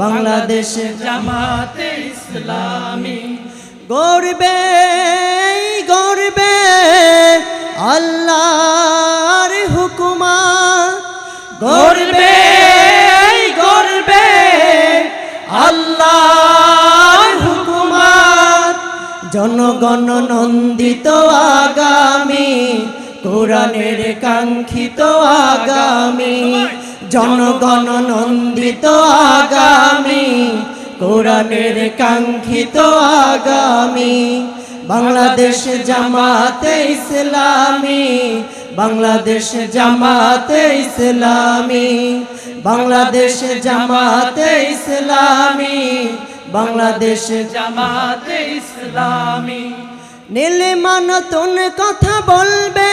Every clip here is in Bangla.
বাংলাদেশ জামাতে ইসলামী। গর্বে গর্বে আল্লাহর হুকুমা গর্বে গর্বে আল্লাহর হুকুমাত। জনগণ নন্দিত আগামী, কোরআনের কাঙ্ক্ষিত আগামী। জনগণ নন্দিত আগামী, কোরআনের কাঙ্ক্ষিত আগামী, বাংলাদেশ জামাতে ইসলামী, বাংলাদেশ জামাতে ইসলামী, বাংলাদেশ জামাতে ইসলামী, বাংলাদেশ জামাতে ইসলামী। নীলিমা নতুন কথা বলবে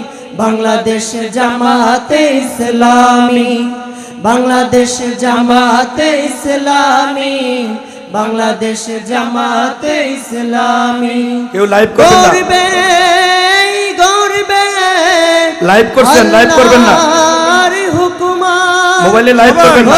বাংলাদেশ জামাতে ইসলামী বাংলাদেশ জামাতে ইসলামী বাংলাদেশ জামাতে ইসলামী। কেউ লাইভ করবেন না। গর্বে লাইভ করছেন লাইভ করবেন না। মোবাইলে লাইভ করবেন না।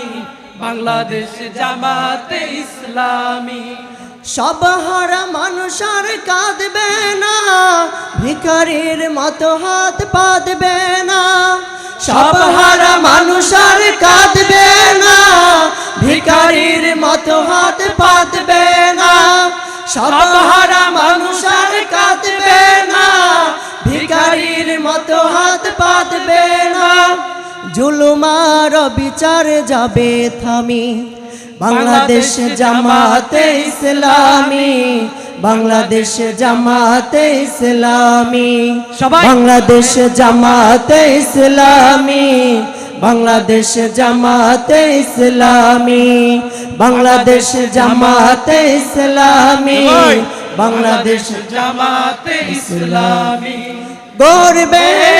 বাংলাদেশ জামাতে ইসলামী। সব হারা মানুষ কাঁদবে না ভিকারের মতো হাত পাতবে না। সব হারা মানুষ কাঁদবে না ভিকারির মতো হাত পাতবে না। সব জুলুমার বিচার যাবে থামি। বাংলাদেশ জামাতে ইসলামী। বাংলাদেশ জামাতে ইসলামী। সবাই- বাংলাদেশ জামাতে ইসলামী। বাংলাদেশ জামাতে ইসলামী। বাংলাদেশ জামাতে ইসলামী। বাংলাদেশ জামাতে ইসলামী। গর্বে